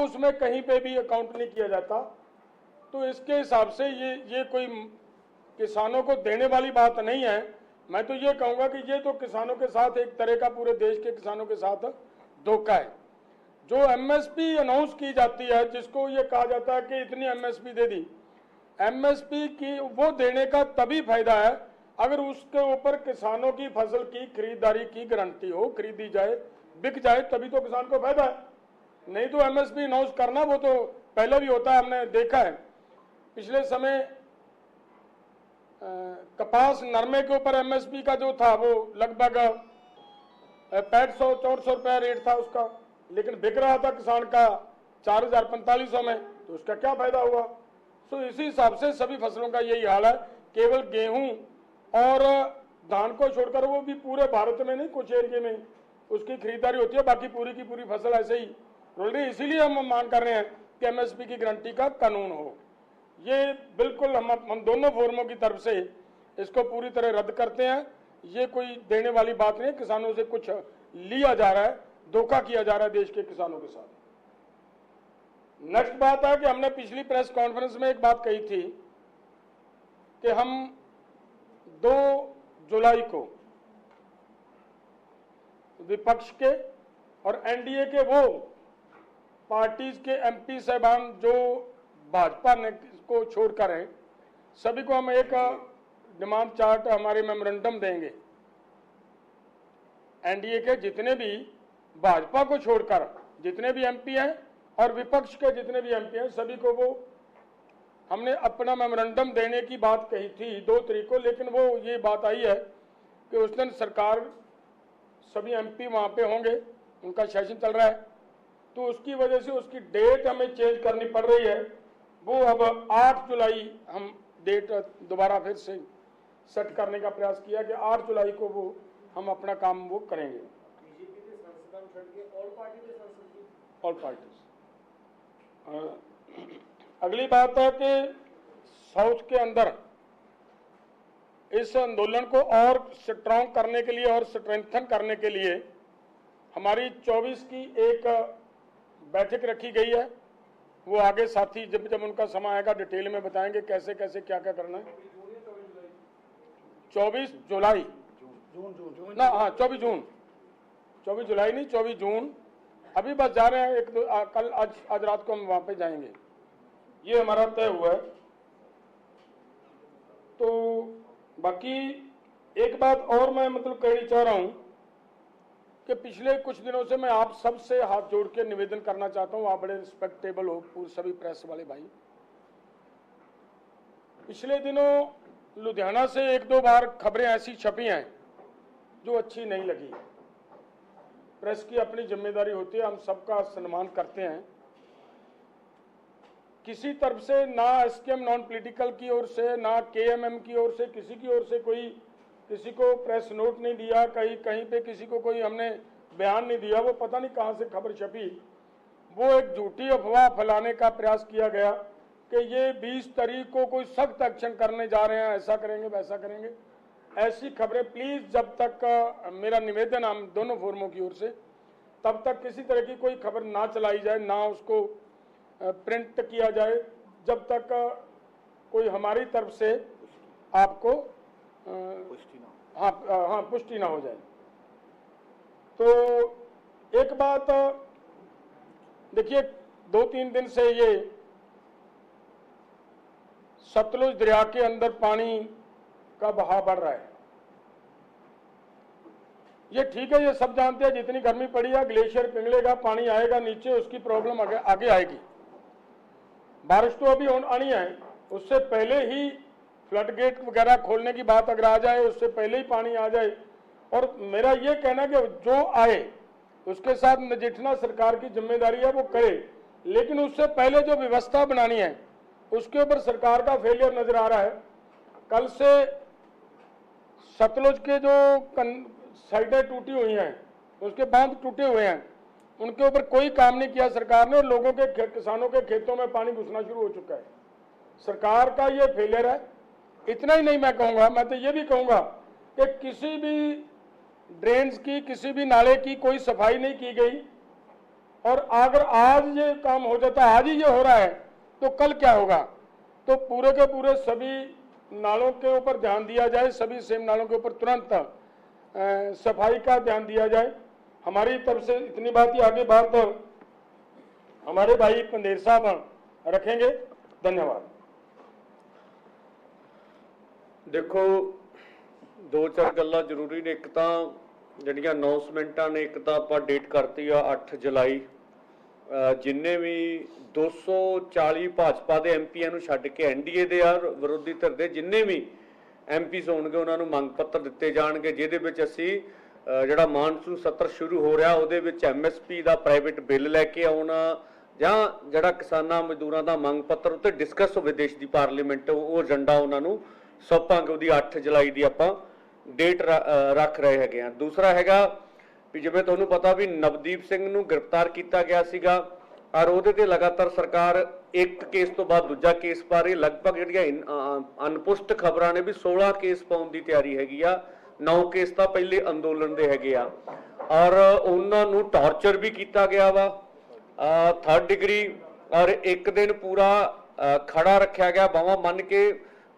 उसमें कहीं पे भी अकाउंट नहीं किया जाता। तो इसके हिसाब से ये ये कोई किसानों को देने वाली बात नहीं है। मैं तो ये कहूँगा कि ये तो किसानों के साथ, एक तरह का पूरे देश के किसानों के साथ धोखा है। जो एमएसपी अनाउंस की जाती है, जिसको ये कहा जाता है कि इतनी एमएसपी दे दी एमएसपी की वो देने का तभी फ़ायदा है अगर उसके ऊपर किसानों की फ़सल की खरीदारी की गारंटी हो, खरीदी जाए, बिक जाए, तभी तो किसान को फ़ायदा है। नहीं तो एमएसपी अनाउंस करना, वो तो पहले भी होता है, हमने देखा है। पिछले समय कपास नरमे के ऊपर एमएसपी का जो था, वो लगभग पैंठ सौ, चौंठ सौ रुपया रेट था उसका। लेकिन बिक रहा था किसान का चार हज़ार पैंतालीस सौ में तो उसका क्या फ़ायदा हुआ? सो इसी हिसाब से सभी फ़सलों का यही हाल है। केवल गेहूँ और धान को छोड़कर वो भी पूरे भारत में नहीं, कुछ एरिए में। उसकी खरीदारी होती है, बाकी पूरी की पूरी फ़सल ऐसे ही। है इसीलिए हम मांग कर रहे हैं कि एमएसपी की गारंटी का कानून हो। ये बिल्कुल हम हम दोनों फोरमों की तरफ़ से इसको पूरी तरह रद्द करते हैं। ये कोई देने वाली बात नहीं किसानों से कुछ लिया जा रहा है, धोखा किया जा रहा है देश के किसानों के साथ। नेक्स्ट बात है कि हमने पिछली प्रेस कॉन्फ्रेंस में एक बात कही थी कि हम दो जुलाई को विपक्ष के और एनडीए के वो पार्टीज़ के एमपी साहबान जो भाजपा ने को छोड़कर हैं, सभी को हम एक डिमांड चार्ट हमारे मेमोरेंडम देंगे। एनडीए के जितने भी भाजपा को छोड़कर जितने भी एमपी हैं और विपक्ष के जितने भी एमपी हैं, सभी को वो हमने अपना मेमोरेंडम देने की बात कही थी दो तरीक को, लेकिन वो ये बात आई है कि उस दिन सरकार सभी एमपी वहाँ पे होंगे, उनका सेशन चल रहा है। तो उसकी वजह से उसकी डेट हमें चेंज करनी पड़ रही है। वो अब आठ जुलाई हम डेट दोबारा फिर से सेट करने का प्रयास किया कि आठ जुलाई को वो हम अपना काम वो करेंगे। ऑल पार्टीज़ अगली बात है कि साउथ के अंदर इस आंदोलन को और स्ट्रॉन्ग करने के लिए और स्ट्रेंथन करने के लिए हमारी 24 की एक बैठक रखी गई है। वो आगे साथी जब जब उनका समय आएगा डिटेल में बताएँगे कैसे कैसे क्या क्या करना है। चौबीस जुलाई। जून जून ना हाँ चौबीस जून। चौबीस जुलाई नहीं चौबीस जून। अभी बस जा रहे हैं एक दो आ, कल आज आज रात को हम वहाँ पे जाएँगे। ये हमारा तय हुआ है। तो बाकी एक बात और मैं मतलब कहनी चाह रहा हूँ। कि पिछले कुछ दिनों से मैं आप सबसे हाथ जोड़ के निवेदन करना चाहता हूँ, आप बड़े रिस्पेक्टेबल हो, पूरे सभी प्रेस वाले भाई। पिछले दिनों लुधियाना से एक दो बार खबरें ऐसी छपी हैं जो अच्छी नहीं लगी। प्रेस की अपनी ज़िम्मेदारी होती है, हम सबका सम्मान करते हैं। किसी तरफ़ से ना एसकेएम नॉन पॉलिटिकल की ओर से, ना केएमएम की ओर से, किसी की ओर से कोई किसी को प्रेस नोट नहीं दिया, कहीं कहीं पे किसी को कोई हमने बयान नहीं दिया, वो पता नहीं कहाँ से खबर छपी। वो एक झूठी अफवाह फैलाने का प्रयास किया गया कि ये 20 तारीख को कोई सख्त एक्शन करने जा रहे हैं, ऐसा करेंगे, वैसा करेंगे। ऐसी खबरें प्लीज़ जब तक मेरा निवेदन हम दोनों फोरमों की ओर से, तब तक किसी तरह की कोई खबर ना चलाई जाए, ना उसको प्रिंट किया जाए, जब तक कोई हमारी तरफ़ से आपको हाँ हाँ पुष्टि ना हो जाए। तो एक बात, देखिए दो तीन दिन से ये सतलुज दरिया के अंदर पानी का बहाव बढ़ रहा है। ये ठीक है, ये सब जानते हैं, जितनी गर्मी पड़ी है, ग्लेशियर पिघलेगा, पानी आएगा नीचे, उसकी प्रॉब्लम आगे आएगी। बारिश तो अभी आनी है, उससे पहले ही फ्लड गेट वगैरह खोलने की बात अगर आ जाए, उससे पहले ही पानी आ जाए। और मेरा ये कहना है कि जो आए, उसके साथ नजिठना सरकार की ज़िम्मेदारी है, वो करे। लेकिन उससे पहले जो व्यवस्था बनानी है, उसके ऊपर सरकार का फेलियर नज़र आ रहा है। कल से सतलुज के जो साइडें टूटी हुई हैं, उसके बाँध टूटे हुए हैं, उनके ऊपर कोई काम नहीं किया सरकार ने, और लोगों के किसानों के खेतों में पानी घुसना शुरू हो चुका है। सरकार का ये फेलियर है। इतना ही नहीं मैं कहूँगा, मैं तो ये भी कहूँगा कि किसी भी ड्रेन्स की, किसी भी नाले की कोई सफ़ाई नहीं की गई। और अगर आज ये काम हो जाता है आज ही ये हो रहा है तो कल क्या होगा? तो पूरे के पूरे सभी नालों के ऊपर ध्यान दिया जाए, सभी सेम नालों के ऊपर तुरंत सफ़ाई का ध्यान दिया जाए। हमारी तरफ़ से इतनी बात ही आगे बात हमारे भाई पंदेर साहब रखेंगे। धन्यवाद। ਦੇਖੋ, ਦੋ ਚਾਰ ਗੱਲਾਂ ਜ਼ਰੂਰੀ ਨੇ। ਇੱਕ ਤਾਂ ਜਿਹੜੀਆਂ ਅਨਾਉਂਸਮੈਂਟਾਂ ਨੇ, ਇੱਕ ਤਾਂ ਆਪਾਂ ਡੇਟ ਕਰਤੀ ਆ 8 ਜੁਲਾਈ। ਜਿੰਨੇ ਵੀ 240 ਭਾਜਪਾ ਦੇ ਐਮਪੀਆਂ ਨੂੰ ਛੱਡ ਕੇ ਐਨਡੀਏ ਦੇ ਆ, ਵਿਰੋਧੀ ਧਿਰ ਦੇ ਜਿੰਨੇ ਵੀ ਐਮਪੀਸ ਹੋਣਗੇ, ਉਹਨਾਂ ਨੂੰ ਮੰਗ ਪੱਤਰ ਦਿੱਤੇ ਜਾਣਗੇ, ਜਿਹਦੇ ਵਿੱਚ ਅਸੀਂ ਜਿਹੜਾ ਮਾਨਸੂਨ ਸੱਤਰ ਸ਼ੁਰੂ ਹੋ ਰਿਹਾ, ਉਹਦੇ ਵਿੱਚ ਐਮਐਸਪੀ ਦਾ ਪ੍ਰਾਈਵੇਟ ਬਿੱਲ ਲੈ ਕੇ ਆਉਣਾ, ਜਾਂ ਜਿਹੜਾ ਕਿਸਾਨਾਂ ਮਜ਼ਦੂਰਾਂ ਦਾ ਮੰਗ ਪੱਤਰ ਉੱਤੇ ਡਿਸਕਸ ਹੋਵੇ ਦੇਸ਼ ਦੀ ਪਾਰਲੀਮੈਂਟ ਉਹ ਏਜੰਡਾ ਉਹਨਾਂ ਨੂੰ ਸੌਂਪਾਂਗੇ ਉਹਦੀ 8 ਜੁਲਾਈ ਦੀ ਆਪਾਂ ਡੇਟ ਰੱਖ ਰਹੇ ਹੈਗੇ ਆ ਦੂਸਰਾ ਹੈਗਾ ਵੀ ਜਿਵੇਂ ਤੁਹਾਨੂੰ ਪਤਾ ਵੀ ਨਵਦੀਪ ਸਿੰਘ ਨੂੰ ਗ੍ਰਿਫਤਾਰ ਕੀਤਾ ਗਿਆ ਸੀਗਾ ਔਰ ਉਹਦੇ ਤੇ ਲਗਾਤਾਰ ਸਰਕਾਰ ਇੱਕ ਕੇਸ ਤੋਂ ਬਾਅਦ ਦੂਜਾ ਕੇਸ ਪਾ ਰਹੀ ਲਗਭਗ ਜਿਹੜੀਆਂ ਅਨਪੁਸ਼ਟ ਖਬਰਾਂ ਨੇ ਵੀ 16 ਕੇਸ ਪਾਉਣ ਦੀ ਤਿਆਰੀ ਹੈਗੀ ਆ। 9 ਕੇਸ ਤਾਂ ਪਹਿਲੇ ਅੰਦੋਲਨ ਦੇ ਹੈਗੇ ਆ। ਔਰ ਉਹਨਾਂ ਨੂੰ ਟਾਰਚਰ ਵੀ ਕੀਤਾ ਗਿਆ ਵਾ। ਥਰਡ ਡਿਗਰੀ ਔਰ ਇੱਕ ਦਿਨ ਪੂਰਾ ਖੜਾ ਰੱਖਿਆ ਗਿਆ। ਬਾਹਾਂ ਮੰਨ ਕੇ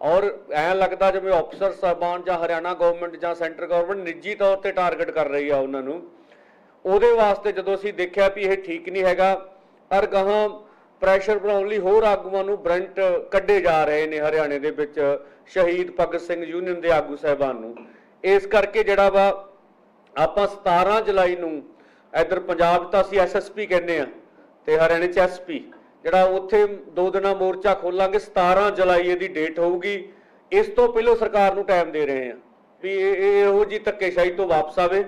ਔਰ ਐਂ ਲੱਗਦਾ ਜਿਵੇਂ ਅਫਸਰ ਸਾਹਿਬਾਨ ਜਾਂ ਹਰਿਆਣਾ ਗਵਰਨਮੈਂਟ ਜਾਂ ਸੈਂਟਰ ਗਵਰਨਮੈਂਟ ਨਿੱਜੀ ਤੌਰ ਤੇ ਟਾਰਗੇਟ ਕਰ ਰਹੀ ਆ ਉਹਨਾਂ ਨੂੰ। ਉਹਦੇ ਵਾਸਤੇ ਜਦੋਂ ਅਸੀਂ ਦੇਖਿਆ ਵੀ ਇਹ ਠੀਕ ਨਹੀਂ ਹੈਗਾ ਔਰ ਗਾਹਾਂ ਪ੍ਰੈਸ਼ਰ ਬਣਾਉਣ ਲਈ ਹੋਰ ਆਗੂਆਂ ਨੂੰ ਬ੍ਰੈਂਟ ਕੱਢੇ ਜਾ ਰਹੇ ਨੇ ਹਰਿਆਣੇ ਦੇ ਵਿੱਚ ਸ਼ਹੀਦ ਭਗਤ ਸਿੰਘ ਯੂਨੀਅਨ ਦੇ ਆਗੂ ਸਾਹਿਬਾਨ ਨੂੰ। ਇਸ ਕਰਕੇ ਜਿਹੜਾ ਵਾ ਆਪਾਂ 17 ਜੁਲਾਈ ਨੂੰ ਇਧਰ ਪੰਜਾਬ ਤਾਂ ਅਸੀਂ ਐਸਐਸਪੀ ਕਹਿੰਦੇ ਆ ਤੇ ਹਰਿਆਣੇ 'ਚ ਐਸਪੀ ਜਿਹੜਾ ਉੱਥੇ ਦੋ ਦਿਨਾਂ ਮੋਰਚਾ ਖੋਲਾਂਗੇ 17 ਜੁਲਾਈ ਇਹਦੀ ਡੇਟ ਹੋਊਗੀ। ਇਸ ਤੋਂ ਪਹਿਲਾਂ ਸਰਕਾਰ ਨੂੰ ਟਾਈਮ ਦੇ ਰਹੇ ਆ ਵੀ ਇਹ ਇਹੋ ਜੀ ਧੱਕੇਸ਼ਾਹੀ ਤੋਂ ਵਾਪਸ ਆਵੇ।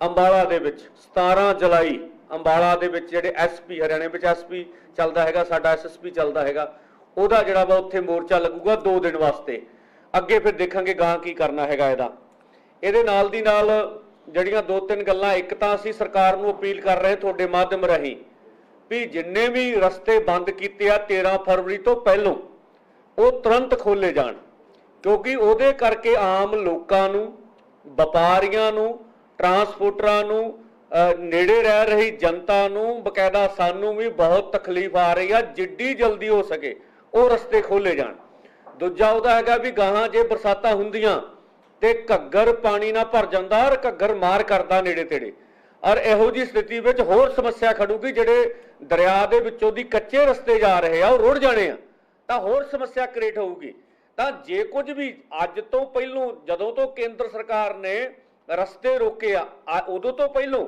ਅੰਬਾਲਾ ਦੇ ਵਿੱਚ 17 ਜੁਲਾਈ, ਅੰਬਾਲਾ ਦੇ ਵਿੱਚ ਜਿਹੜੇ ਐਸਪੀ ਹਰਿਆਣੇ ਵਿੱਚ ਐਸਪੀ ਚੱਲਦਾ ਹੈਗਾ, ਸਾਡਾ ਐਸਐਸਪੀ ਚੱਲਦਾ ਹੈਗਾ, ਉਹਦਾ ਜਿਹੜਾ ਵਾ ਉੱਥੇ ਮੋਰਚਾ ਲੱਗੂਗਾ 2 ਦਿਨ ਵਾਸਤੇ। ਅੱਗੇ ਫਿਰ ਦੇਖਾਂਗੇ ਗਾਂ ਕੀ ਕਰਨਾ ਹੈਗਾ ਇਹਦਾ। ਇਹਦੇ ਨਾਲ ਦੀ ਨਾਲ ਜਿਹੜੀਆਂ ਦੋ ਤਿੰਨ ਗੱਲਾਂ, ਇੱਕ ਤਾਂ ਅਸੀਂ ਸਰਕਾਰ ਨੂੰ ਅਪੀਲ ਕਰ ਰਹੇ ਤੁਹਾਡੇ ਮਾਧਿਅਮ ਰਾਹੀਂ ਵੀ ਜਿੰਨੇ ਵੀ ਰਸਤੇ ਬੰਦ ਕੀਤੇ ਆ 13 ਫਰਵਰੀ ਤੋਂ ਪਹਿਲਾਂ, ਉਹ ਤੁਰੰਤ ਖੋਲੇ ਜਾਣ। ਕਿਉਂਕਿ ਉਹਦੇ ਕਰਕੇ ਆਮ ਲੋਕਾਂ ਨੂੰ, ਵਪਾਰੀਆਂ ਨੂੰ, ਟਰਾਂਸਪੋਰਟਰਾਂ ਨੂੰ ਨੇੜੇ ਰਹਿ ਰਹੀ ਜਨਤਾ ਨੂੰ, ਬਕਾਇਦਾ ਸਾਨੂੰ ਵੀ ਬਹੁਤ ਤਕਲੀਫ ਆ ਰਹੀ ਆ, ਜਿੱਡੀ ਜਲਦੀ ਹੋ ਸਕੇ ਉਹ ਰਸਤੇ ਖੋਲੇ ਜਾਣ। ਦੂਜਾ ਉਹਦਾ ਹੈਗਾ ਵੀ ਗਾਹਾਂ ਜੇ ਬਰਸਾਤਾਂ ਹੁੰਦੀਆਂ ਤੇ ਘੱਗਰ ਪਾਣੀ ਨਾਲ ਭਰ ਜਾਂਦਾ ਔਰ ਘੱਗਰ ਮਾਰ ਕਰਦਾ ਨੇੜੇ ਤੇੜੇ। ਔਰ ਇਹੋ ਜੀ ਸਥਿਤੀ ਵਿੱਚ ਹੋਰ ਸਮੱਸਿਆ ਖੜੂਗੀ ਜਿਹੜੇ ਦਰਿਆ ਦੇ ਵਿੱਚੋਂ ਦੀ ਕੱਚੇ ਰਸਤੇ ਜਾ ਰਹੇ ਆ, ਉਹ ਰੁੜ ਜਾਣੇ ਆ, ਤਾਂ ਹੋਰ ਸਮੱਸਿਆ ਕ੍ਰੀਏਟ ਹੋਊਗੀ। ਤਾਂ ਜੇ ਕੁਝ ਵੀ ਅੱਜ ਤੋਂ ਪਹਿਲੋਂ, ਜਦੋਂ ਤੋਂ ਕੇਂਦਰ ਸਰਕਾਰ ਨੇ ਰਸਤੇ ਰੋਕੇ ਆ ਉਦੋਂ ਤੋਂ ਪਹਿਲੋਂ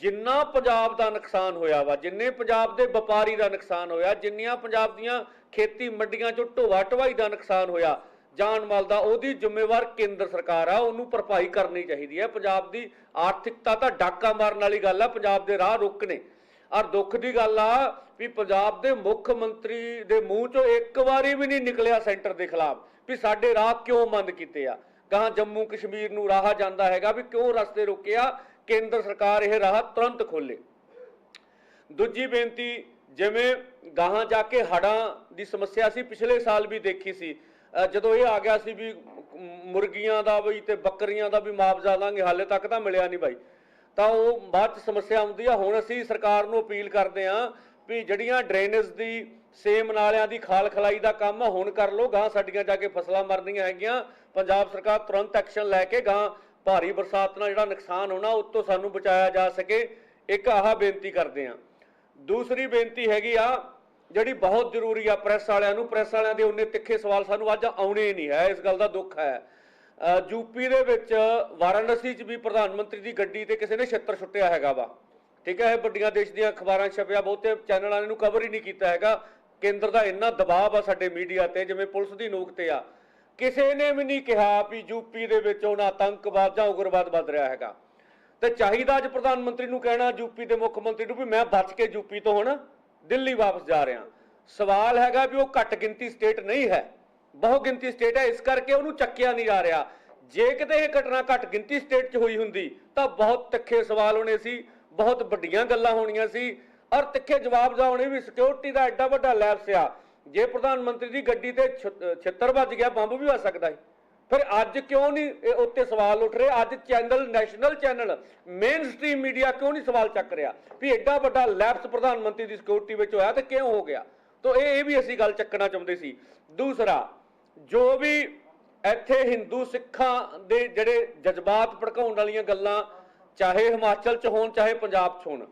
ਜਿੰਨਾ ਪੰਜਾਬ ਦਾ ਨੁਕਸਾਨ ਹੋਇਆ ਵਾ, ਜਿੰਨੇ ਪੰਜਾਬ ਦੇ ਵਪਾਰੀ ਦਾ ਨੁਕਸਾਨ ਹੋਇਆ, ਜਿੰਨੀਆਂ ਪੰਜਾਬ ਦੀਆਂ ਖੇਤੀ ਮੰਡੀਆਂ ਚੋਂ ਢੋਆ ਢਵਾਈ ਦਾ ਨੁਕਸਾਨ ਹੋਇਆ ਜਾਨ ਮਾਲ ਦਾ ਉਹਦੀ ਜ਼ਿੰਮੇਵਾਰ ਕੇਂਦਰ ਸਰਕਾਰ ਆ, ਉਹਨੂੰ ਭਰਪਾਈ ਕਰਨੀ ਚਾਹੀਦੀ ਹੈ ਪੰਜਾਬ ਦੀ ਆਰਥਿਕਤਾ ਤਾਂ ਡਾਕਾ ਮਾਰਨ ਵਾਲੀ ਗੱਲ ਆ, ਪੰਜਾਬ ਦੇ ਰਾਹ ਰੁਕਨੇ ਔਰ ਦੁੱਖ ਦੀ ਗੱਲ ਆ ਵੀ ਪੰਜਾਬ ਦੇ ਮੁੱਖ ਮੰਤਰੀ ਦੇ ਮੂੰਹ ਚੋਂ ਇੱਕ ਵਾਰੀ ਵੀ ਨਹੀਂ ਨਿਕਲਿਆ ਸੈਂਟਰ ਦੇ ਖਿਲਾਫ ਵੀ ਸਾਡੇ ਰਾਹ ਕਿਉਂ ਬੰਦ ਕੀਤੇ ਆ। ਕਹਾਂ ਜੰਮੂ ਕਸ਼ਮੀਰ ਨੂੰ ਰਾਹ ਜਾਂਦਾ ਹੈਗਾ ਵੀ ਕਿਉਂ ਰਸਤੇ ਰੋਕਿਆ ਕੇਂਦਰ ਸਰਕਾਰ ਇਹ ਰਾਹ ਤੁਰੰਤ ਖੋਲੇ ਦੂਜੀ ਬੇਨਤੀ, ਜਿਵੇਂ ਗਾਹਾਂ ਜਾ ਕੇ ਹੜਾਂ ਦੀ ਸਮੱਸਿਆ ਸੀ, ਪਿਛਲੇ ਸਾਲ ਵੀ ਦੇਖੀ ਸੀ ਜਦੋਂ ਇਹ ਆ ਗਿਆ ਸੀ ਵੀ ਮੁਰਗੀਆਂ ਦਾ ਵੀ ਤੇ ਬੱਕਰੀਆਂ ਦਾ ਵੀ ਮੁਆਵਜ਼ਾ ਲਾਂਗੇ, ਹਾਲੇ ਤੱਕ ਤਾਂ ਮਿਲਿਆ ਨਹੀਂ ਭਾਈ ਤਾਂ ਉਹ ਬਾਅਦ ਚ ਸਮੱਸਿਆ ਆਉਂਦੀ ਆ, ਹੁਣ ਅਸੀਂ ਸਰਕਾਰ ਨੂੰ ਅਪੀਲ ਕਰਦੇ ਹਾਂ ਵੀ ਜਿਹੜੀਆਂ ਡਰੇਨੇਜ ਦੀ, ਸੇਮ ਨਾਲਿਆਂ ਦੀ ਖਾਲ ਖਲਾਈ ਦਾ ਕੰਮ ਆ, ਹੁਣ ਕਰ ਲਓ ਗਾਂ ਸਾਡੀਆਂ ਜਾ ਕੇ ਫਸਲਾਂ ਮਰਦੀਆਂ ਹੈਗੀਆਂ, ਪੰਜਾਬ ਸਰਕਾਰ ਤੁਰੰਤ ਐਕਸ਼ਨ ਲੈ ਕੇ ਗਾਂ ਭਾਰੀ ਬਰਸਾਤ ਨਾਲ ਜਿਹੜਾ ਨੁਕਸਾਨ ਹੋਣਾ ਉਸ ਤੋਂ ਸਾਨੂੰ ਬਚਾਇਆ ਜਾ ਸਕੇ। ਇੱਕ ਆਹ ਬੇਨਤੀ ਕਰਦੇ ਹਾਂ ਦੂਸਰੀ ਬੇਨਤੀ ਹੈਗੀ ਆ ਜਿਹੜੀ ਬਹੁਤ ਜ਼ਰੂਰੀ ਆ ਪ੍ਰੈਸ ਵਾਲਿਆਂ ਨੂੰ, ਪ੍ਰੈਸ ਵਾਲਿਆਂ ਦੇ ਉਨੇ ਤਿੱਖੇ ਸਵਾਲ ਸਾਨੂੰ ਅੱਜ ਆਉਣੇ ਨਹੀਂ ਹੈ, ਇਸ ਗੱਲ ਦਾ ਦੁੱਖ ਹੈ। ਯੂਪੀ ਦੇ ਵਿੱਚ ਵਾਰਾਣਸੀ 'ਚ ਵੀ ਪ੍ਰਧਾਨ ਮੰਤਰੀ ਦੀ ਗੱਡੀ ਤੇ ਕਿਸੇ ਨੇ ਛੱਤਰ ਛੁੱਟਿਆ ਹੈਗਾ ਵਾ। ਠੀਕ ਹੈ, ਇਹ ਵੱਡੀਆਂ ਦੇਸ਼ ਦੀਆਂ ਅਖਬਾਰਾਂ ਛਪਿਆ, ਬਹੁਤੇ ਚੈਨਲਾਂ ਨੇ ਇਹਨੂੰ ਕਵਰ ਹੀ ਨਹੀਂ ਕੀਤਾ ਹੈਗਾ। ਕੇਂਦਰ ਦਾ ਇੰਨਾ ਦਬਾਅ ਆ ਸਾਡੇ ਮੀਡੀਆ ਤੇ, ਜਿਵੇਂ ਪੁਲਿਸ ਦੀ ਨੋਕ ਤੇ ਆ। ਕਿਸੇ ਨੇ ਵੀ ਨਹੀਂ ਕਿਹਾ ਵੀ ਯੂਪੀ ਦੇ ਵਿੱਚ ਹੁਣ ਆਤੰਕਵਾਦ ਜਾਂ ਉਗਰਵਾਦ ਵੱਧ ਰਿਹਾ ਹੈਗਾ। ਤੇ ਚਾਹੀਦਾ ਅੱਜ ਪ੍ਰਧਾਨ ਮੰਤਰੀ ਨੂੰ ਕਹਿਣਾ ਯੂਪੀ ਦੇ ਮੁੱਖ ਮੰਤਰੀ ਨੂੰ ਵੀ ਮੈਂ ਬਚ ਕੇ ਯੂਪੀ ਤੋਂ ਹੁਣ ਦਿੱਲੀ ਵਾਪਸ ਜਾ ਰਿਹਾ। ਸਵਾਲ ਹੈਗਾ ਵੀ ਉਹ ਘੱਟ ਗਿਣਤੀ ਸਟੇਟ ਨਹੀਂ ਹੈ। ਬਹੁ ਗਿਣਤੀ ਸਟੇਟ ਹੈ, ਇਸ ਕਰਕੇ ਉਹਨੂੰ ਚੱਕਿਆ ਨਹੀਂ ਜਾ ਰਿਹਾ। ਜੇ ਕਿਤੇ ਇਹ ਘਟਨਾ ਘੱਟ ਗਿਣਤੀ ਸਟੇਟ 'ਚ ਹੋਈ ਹੁੰਦੀ, ਤਾਂ ਬਹੁਤ ਤਿੱਖੇ ਸਵਾਲ ਹੋਣੇ ਸੀ, ਬਹੁਤ ਵੱਡੀਆਂ ਗੱਲਾਂ ਹੋਣੀਆਂ ਸੀ। ਔਰ ਤਿੱਖੇ ਜਵਾਬ ਦਾ ਹੋਣੇ ਵੀ ਸਿਕਿਉਰਿਟੀ ਦਾ ਐਡਾ ਵੱਡਾ ਲੈਪਸ ਆ। ਜੇ ਪ੍ਰਧਾਨ ਮੰਤਰੀ ਦੀ ਗੱਡੀ ਤੇ ਛ- ਛਿੱਤਰ ਵੱਜ ਗਿਆ, ਬੰਬ ਵੀ ਵੱਜ ਸਕਦਾ ਹੈ ਫਿਰ ਅੱਜ ਕਿਉਂ ਨਹੀਂ ਇਹ ਉੱਤੇ ਸਵਾਲ ਉੱਠ ਰਹੇ? ਅੱਜ channel, national channel mainstream media ਕਿਉਂ ਨਹੀਂ ਸਵਾਲ ਚੱਕ ਰਿਹਾ? ਵੀ ਐਡਾ ਵੱਡਾ ਲੈਪਸ ਪ੍ਰਧਾਨ ਮੰਤਰੀ ਦੀ ਸਿਕਿਉਰਿਟੀ ਵਿੱਚ ਹੋਇਆ ਤੇ ਕਿਉਂ ਹੋ ਗਿਆ? ਤਾਂ ਇਹ ਇਹ ਵੀ ਅਸੀਂ ਗੱਲ ਚੱਕਣਾ ਚਾਹੁੰਦੇ ਸੀ। ਦੂਸਰਾ, ਜੋ ਵੀ ਇੱਥੇ ਹਿੰਦੂ ਸਿੱਖਾਂ ਦੇ ਜਿਹੜੇ ਜਜ਼ਬਾਤ ਭੜਕਾਉਣ ਵਾਲੀਆਂ ਗੱਲਾਂ, ਚਾਹੇ ਹਿਮਾਚਲ 'ਚ ਹੋਣ, ਚਾਹੇ ਪੰਜਾਬ 'ਚ ਹੋਣ,